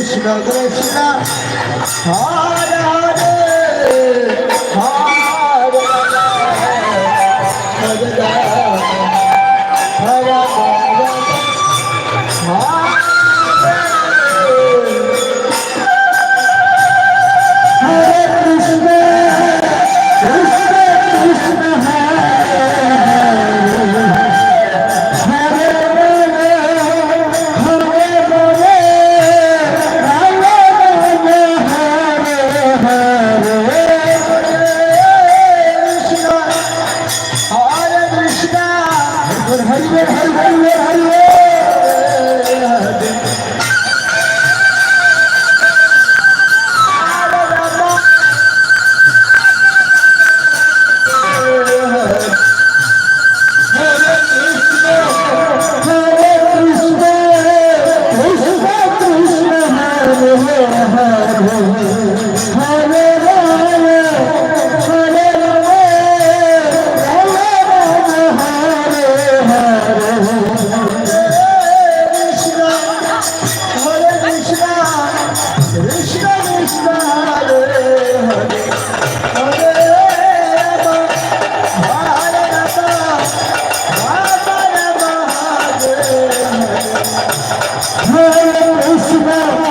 কৃষ্ণ কৃষ্ণ হরে হরে হরে হরে হরে হরে। সুন্দর